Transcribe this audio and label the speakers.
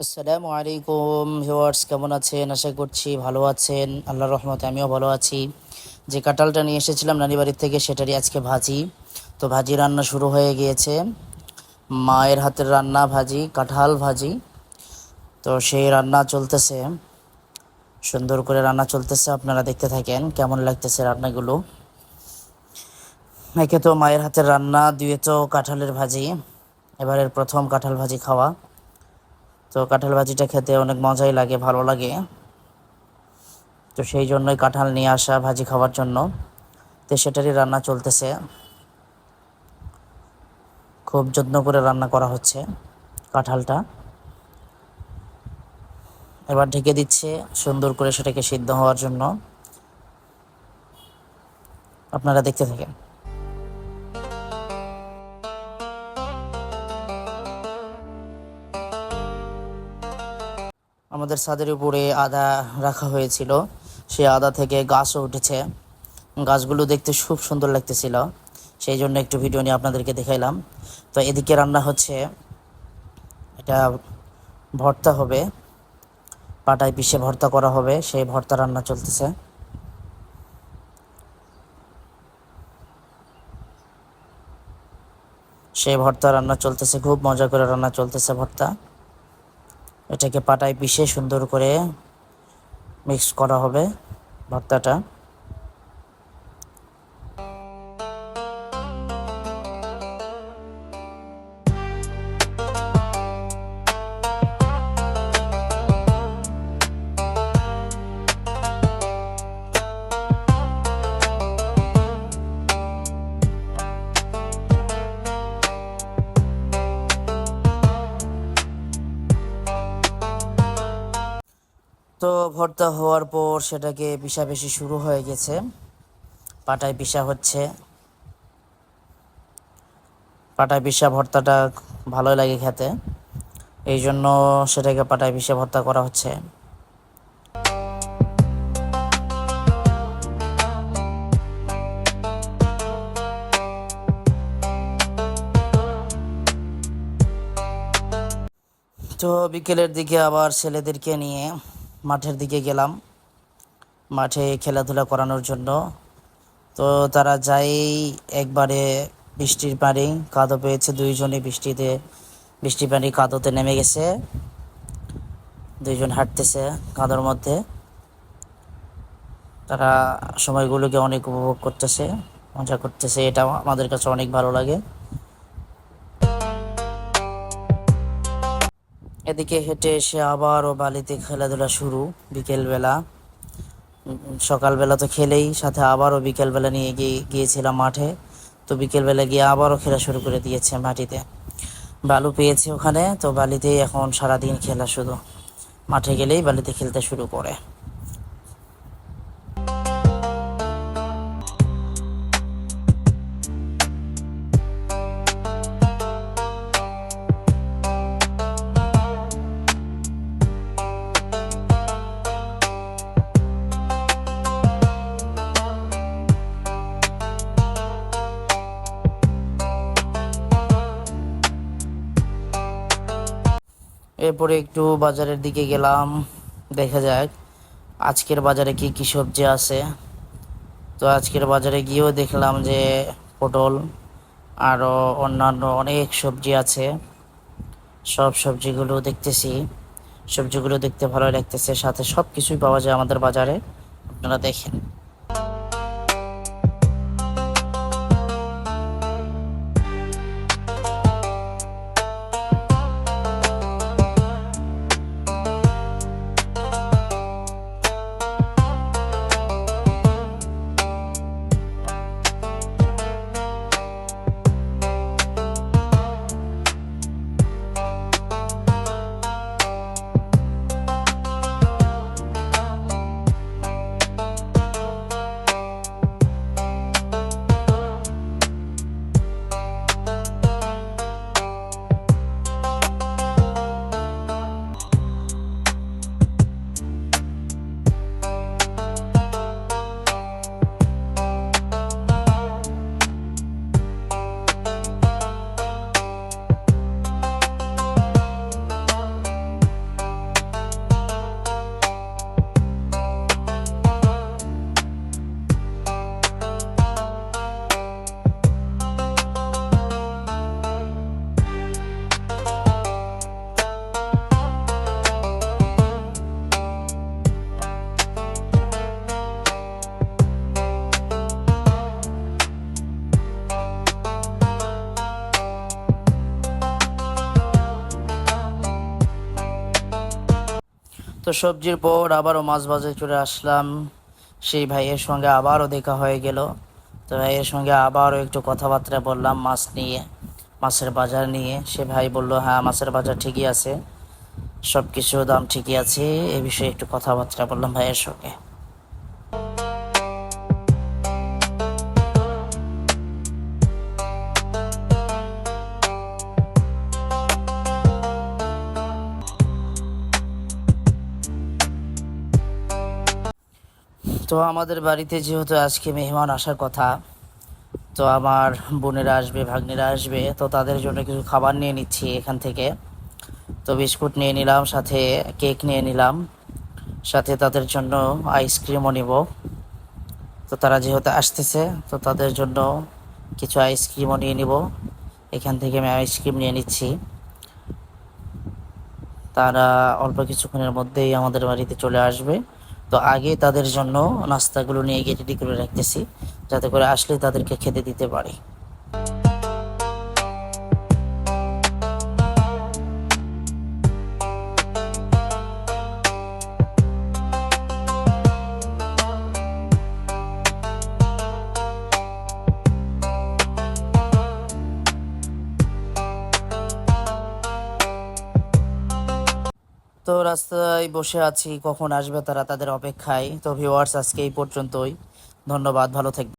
Speaker 1: আসসালামু আলাইকুম ভিউয়ার্স, কেমন আছেন? আশা করছি ভালো আছেন। আল্লাহর রহমতে আমিও ভালো আছি। যে কাঁঠালটা নিয়ে এসেছিলাম নানি বাড়ির থেকে, সেটারই আজকে ভাজি। তো ভাজি রান্না শুরু হয়ে গিয়েছে। মায়ের হাতের রান্না ভাজি, কাঁঠাল ভাজি। তো সেই রান্না চলতেছে। সুন্দর করে রান্না চলতেছে, আপনারা দেখতে থাকেন কেমন লাগতেছে রান্নাগুলো। একে তো মায়ের হাতের রান্না, দুয়ে তো কাঁঠালের ভাজি। এবারের প্রথম কাঁঠাল ভাজি খাওয়া। তো কাঁঠাল ভাজিটা খেতে অনেক মজাই লাগে, ভালো লাগে। তো সেই জন্যই কাঁঠাল নিয়ে আসা ভাজি খাওয়ার জন্য। তো সেটারই রান্না চলতেছে। খুব যত্ন করে রান্না করা হচ্ছে কাঁঠালটা। এবার ঢেকে দিচ্ছে সুন্দর করে সেটাকে সিদ্ধ হওয়ার জন্য। আপনারা দেখতে থাকেন। আমাদের ছাদের উপরে আদা রাখা হয়েছিল। সেই আদা থেকে গাছও উঠেছে। গাছগুলো দেখতে খুব সুন্দর লাগতেছিল। সেই জন্য একটু ভিডিও নিয়ে আপনাদেরকে দেখাইলাম। তো এদিকে রান্না হচ্ছে। এটা ভর্তা হবে। পাটায় পিষে ভর্তা করা হবে। সেই ভর্তা রান্না চলতেছে। সেই ভর্তা রান্না চলতেছে। খুব মজা করে রান্না চলতেছে ভর্তা। এটাকে পাটায় পিষে সুন্দর করে মিক্স করা হবে ভর্তাটা। তো ভর্তা হওয়ার পর সেটাকে পিষাপিষি শুরু হয়ে গেছে। পাটায় পিসা হচ্ছে। পাটায় পিষা ভর্তাটা ভালোই লাগে খেতে। এই জন্য সেটাকে পাটায় পিষে ভর্তা করা হচ্ছে। তো বিকেলের দিকে আবার ছেলেদেরকে নিয়ে মাঠের দিকে গেলাম। মাঠে খেলাধুলা করানোর জন্য। তো তারা যাই একবারে বৃষ্টির পানি কাদো পেয়েছে, দুইজনই বৃষ্টিতে, বৃষ্টির পানি কাদোতে নেমে গেছে। দুইজন হাঁটতেছে কাদোর মধ্যে। তারা সময়গুলোকে অনেক উপভোগ করতেছে, মজা করতেছে। এটা আমাদের কাছে অনেক ভালো লাগে। এদিকে হেঁটে এসে আবারও বালিতে খেলাধুলা শুরু বিকেলবেলা। সকালবেলা তো খেলেই, সাথে আবারও বিকেলবেলা নিয়ে গিয়ে গিয়েছিলাম মাঠে। তো বিকেলবেলা গিয়ে আবারও খেলা শুরু করে দিয়েছে মাটিতে। বালু পেয়েছে ওখানে, তো বালিতেই এখন সারাদিন খেলা শুধু মাঠে গেলেই বালিতে খেলতে শুরু করে। এরপরে একটু বাজারের দিকে গেলাম, দেখা যাক আজকের বাজারে কি কি সবজি আছে। তো আজকের বাজারে গিয়েও দেখলাম যে পটল আরও অন্যান্য অনেক সবজি আছে। সব সবজিগুলো দেখতেছি। সবজিগুলো দেখতে ভালো লাগতেছে। সাথে সব কিছুই পাওয়া যায় আমাদের বাজারে। আপনারা দেখেন। তো সবজির পর আবারও মাছ বাজারে চলে আসলাম। সেই ভাইয়ের সঙ্গে আবারও দেখা হয়ে গেল। তো ভাইয়ের সঙ্গে আবারও একটু কথাবার্তা বললাম মাছ নিয়ে, মাছের বাজার নিয়ে। সে ভাই বলল হ্যাঁ মাছের বাজার ঠিকই আছে সব কিছু দাম ঠিকই আছে। এ বিষয়ে একটু কথাবার্তা বললাম ভাইয়ের সঙ্গে। তো আমাদের বাড়িতে যেহেতু আজকে মেহমান আসার কথা, তো আমার বোনেরা আসবে, ভাগ্নিরা আসবে, তো তাদের জন্য কিছু খাবার নিয়ে নিচ্ছি এখান থেকে। তো বিস্কুট নিয়ে নিলাম, সাথে কেক নিয়ে নিলাম, সাথে তাদের জন্য আইসক্রিমও নিব। তো তারা যেহেতু আসতেছে, তো তাদের জন্য কিছু আইসক্রিমও নিয়ে নিব। এখান থেকে আমি আইসক্রিম নিয়ে নিচ্ছি। তারা অল্প কিছুক্ষণের মধ্যেই আমাদের বাড়িতে চলে আসবে। তো আগে তাদের জন্য নাস্তাগুলো নিয়ে গিয়ে রেডি করে রাখতেছি, যাতে করে আসলে তাদেরকে খেতে দিতে পারি। তো রাস্তায় বসে আছি, কখন আসবে তারা তাদের অপেক্ষায়। তো ভিউয়ার্স আজকে এই পর্যন্তই। ধন্যবাদ, ভালো থাকবে